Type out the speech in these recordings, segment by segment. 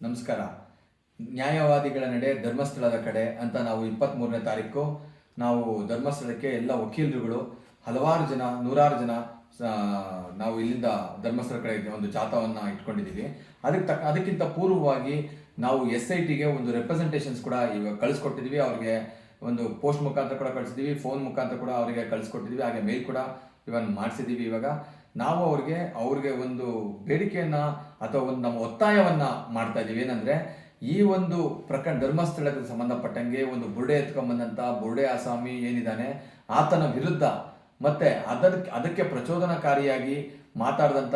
ನಮಸ್ಕಾರ. ನ್ಯಾಯವಾದಿಗಳ ನಡೆ ಧರ್ಮಸ್ಥಳದ ಕಡೆ ಅಂತ ನಾವು ಇಪ್ಪತ್ತ್ಮೂರನೇ ತಾರೀಕು, ನಾವು ಧರ್ಮಸ್ಥಳಕ್ಕೆ ಎಲ್ಲ ವಕೀಲರುಗಳು, ಹಲವಾರು ಜನ, ನೂರಾರು ಜನ ನಾವು ಇಲ್ಲಿಂದ ಧರ್ಮಸ್ಥಳ ಕಡೆ ಒಂದು ಜಾಥವನ್ನು ಇಟ್ಕೊಂಡಿದ್ದೀವಿ. ಅದಕ್ಕೆ ತಕ್ಕ, ಅದಕ್ಕಿಂತ ಪೂರ್ವವಾಗಿ ನಾವು ಎಸ್ ಐ ಟಿಗೆ ಒಂದು ರೆಪ್ರೆಸೆಂಟೇಷನ್ಸ್ ಕೂಡ ಇವಾಗ ಕಳಿಸ್ಕೊಟ್ಟಿದ್ವಿ ಅವ್ರಿಗೆ ಒಂದು ಪೋಸ್ಟ್ ಮುಖಾಂತರ ಕೂಡ ಕಳಿಸಿದ್ವಿ ಫೋನ್ ಮುಖಾಂತರ ಕೂಡ ಅವರಿಗೆ ಕಳಿಸ್ಕೊಟ್ಟಿದ್ವಿ ಹಾಗೆ ಮೇಲ್ ಕೂಡ ಇವನ್ ಮಾಡಿಸಿದ್ದೀವಿ ಇವಾಗ. ನಾವು ಅವ್ರಿಗೆ ಅವ್ರಿಗೆ ಒಂದು ಬೇಡಿಕೆಯನ್ನು ಅಥವಾ ಒಂದು ನಮ್ಮ ಒತ್ತಾಯವನ್ನ ಮಾಡ್ತಾ ಇದ್ದೀವಿ. ಏನಂದ್ರೆ, ಈ ಒಂದು ಪ್ರಕರಣ ಧರ್ಮಸ್ಥಳಕ್ಕೆ ಸಂಬಂಧಪಟ್ಟಂಗೆ ಒಂದು ಬುರುಡೆ ಎತ್ಕೊಂಬಂದಂಥ ಬುರುಡೆ ಆಸಾಮಿ ಏನಿದ್ದಾನೆ, ಆತನ ವಿರುದ್ಧ ಮತ್ತೆ ಅದಕ್ಕೆ ಅದಕ್ಕೆ ಪ್ರಚೋದನಕಾರಿಯಾಗಿ ಮಾತಾಡಿದಂಥ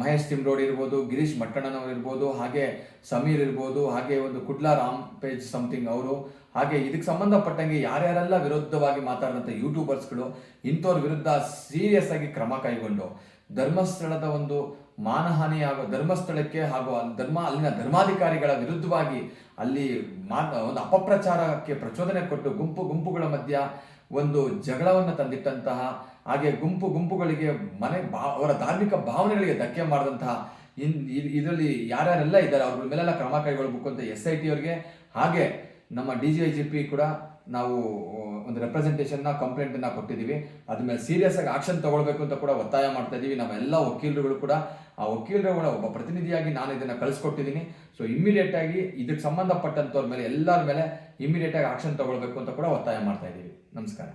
ಮಹೇಶ್ ತಿಮ್ರೋಡ್ ಇರ್ಬೋದು, ಗಿರೀಶ್ ಮಟ್ಟಣ್ಣನವರು ಇರ್ಬೋದು, ಹಾಗೆ ಸಮೀರ್ ಇರ್ಬೋದು, ಹಾಗೆ ಒಂದು ಕುಡ್ಲಾ ರಾಮ್ ಪೇಜ್ ಸಮಥಿಂಗ್ ಅವರು. ಹಾಗೆ ಇದಕ್ಕೆ ಸಂಬಂಧಪಟ್ಟಂಗೆ ಯಾರ್ಯಾರೆಲ್ಲ ವಿರುದ್ಧವಾಗಿ ಮಾತಾಡಿದಂಥ ಯೂಟ್ಯೂಬರ್ಸ್ಗಳು ಇಂಥವ್ರ ವಿರುದ್ಧ ಸೀರಿಯಸ್ ಆಗಿ ಕ್ರಮ ಕೈಗೊಂಡು, ಧರ್ಮಸ್ಥಳದ ಒಂದು ಮಾನಹಾನಿ ಹಾಗೂ ಧರ್ಮಸ್ಥಳಕ್ಕೆ ಹಾಗೂ ಧರ್ಮ, ಅಲ್ಲಿನ ಧರ್ಮಾಧಿಕಾರಿಗಳ ವಿರುದ್ಧವಾಗಿ ಅಲ್ಲಿ ಮಾತ ಒಂದು ಅಪಪ್ರಚಾರಕ್ಕೆ ಪ್ರಚೋದನೆ ಕೊಟ್ಟು ಗುಂಪು, ಗುಂಪುಗಳ ಮಧ್ಯ ಒಂದು ಜಗಳವನ್ನು ತಂದಿಟ್ಟಂತಹ, ಹಾಗೆ ಗುಂಪು ಗುಂಪುಗಳಿಗೆ ಮನೆ ಬಾ, ಅವರ ಧಾರ್ಮಿಕ ಭಾವನೆಗಳಿಗೆ ಧಕ್ಕೆ ಮಾಡಿದಂತಹ, ಇನ್ ಇದರಲ್ಲಿ ಯಾರ್ಯಾರೆಲ್ಲ ಇದ್ದಾರೆ, ಅವ್ರ ಮೇಲೆಲ್ಲ ಕ್ರಮ ಕೈಗೊಳ್ಳಬೇಕು ಅಂತ ಎಸ್ ಐ ಟಿ ಅವರಿಗೆ, ಹಾಗೆ ನಮ್ಮ D G I G P ಕೂಡ ನಾವು ಒಂದು ರೆಪ್ರೆಸೆಂಟೇಷನ್ನ ಕಂಪ್ಲೇಂಟನ್ನು ಕೊಟ್ಟಿದ್ದೀವಿ. ಅದ್ರ ಮೇಲೆ ಸೀರಿಯಸ್ ಆಗಿ ಆಕ್ಷನ್ ತಗೊಳ್ಬೇಕು ಅಂತ ಕೂಡ ಒತ್ತಾಯ ಮಾಡ್ತಾ ಇದ್ದೀವಿ ನಮ್ಮ ಎಲ್ಲ ವಕೀಲರುಗಳು ಕೂಡ, ಆ ವಕೀಲರುಗಳ ಒಬ್ಬ ಪ್ರತಿನಿಧಿಯಾಗಿ ನಾನು ಇದನ್ನು ಕಳಿಸ್ಕೊಟ್ಟಿದ್ದೀನಿ. ಸೊ ಇಮಿಡಿಯೇಟ್ ಆಗಿ ಇದಕ್ಕೆ ಸಂಬಂಧಪಟ್ಟಂಥವ್ರ ಮೇಲೆ, ಎಲ್ಲರ ಮೇಲೆ ಇಮಿಡಿಯೇಟ್ ಆಗಿ ಆಕ್ಷನ್ ತಗೊಳ್ಬೇಕು ಅಂತ ಕೂಡ ಒತ್ತಾಯ ಮಾಡ್ತಾ ಇದ್ದೀವಿ ನಮಸ್ಕಾರ.